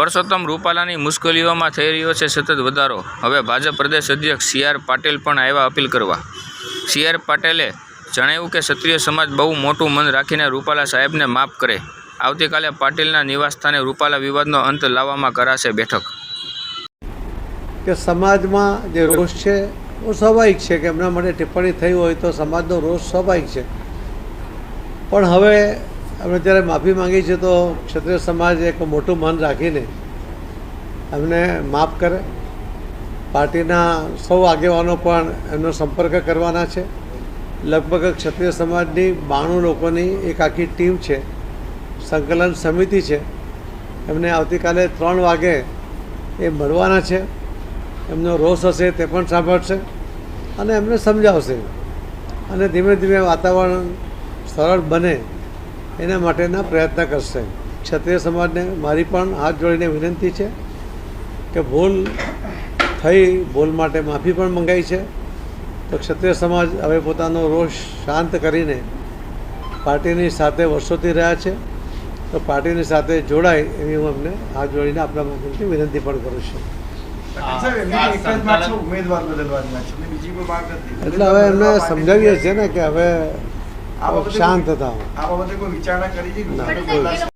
પરસોત્તમ રૂપાલાની મુશ્કેલીઓમાં થઈ રહ્યો છે સતત વધારો. હવે ભાજપ પ્રદેશ અધ્યક્ષ સી આર પાટીલ પણ આવ્યા અપીલ કરવા. સી આર પાટેલે જણાવ્યું કે ક્ષત્રિય સમાજ બહુ મોટું મન રાખીને રૂપાલા સાહેબને માફ કરે. આવતીકાલે પાટીલના નિવાસસ્થાને રૂપાલા વિવાદનો અંત લાવવામાં કરાશે બેઠક. કે સમાજમાં જે રોષ છે એ સ્વાભાવિક છે કે એમના માટે ટિપ્પણી થઈ હોય તો સમાજનો રોષ સ્વાભાવિક છે. પણ હવે અમે જ્યારે માફી માંગી છે તો ક્ષત્રિય સમાજ એક મોટું મન રાખીને એમને માફ કરે. પાર્ટીના સૌ આગેવાનો પણ એમનો સંપર્ક કરવાના છે. લગભગ ક્ષત્રિય સમાજની બાણું લોકોની એક આખી ટીમ છે. સંકલન સમિતિ છે. એમને આવતીકાલે ત્રણ વાગે એ મળવાના છે. એમનો રોષ હશે તે પણ સાંભળશે અને એમને સમજાવશે. અને ધીમે ધીમે વાતાવરણ સરળ બને. એના માટેના પ્રયત્ન કરશે. ક્ષત્રિય સમાજને મારી પણ હાથ જોડીને વિનંતી છે કે ભૂલ થઈ ભૂલ માટે માફી પણ મંગાઈ છે. તો ક્ષત્રિય સમાજ હવે પોતાનો રોષ શાંત કરીને પાર્ટીની સાથે વર્ષોથી રહ્યા છે. તો પાર્ટીની સાથે જોડાય એવી હું અમને હાથ જોડીને આપણા માધ્યમથી વિનંતી પણ કરું છું. એટલે હવે એમને સમજાવીએ છીએ ને કે હવે શાંત થાવ આ બાબતે કોઈ વિચારણા કરી છે?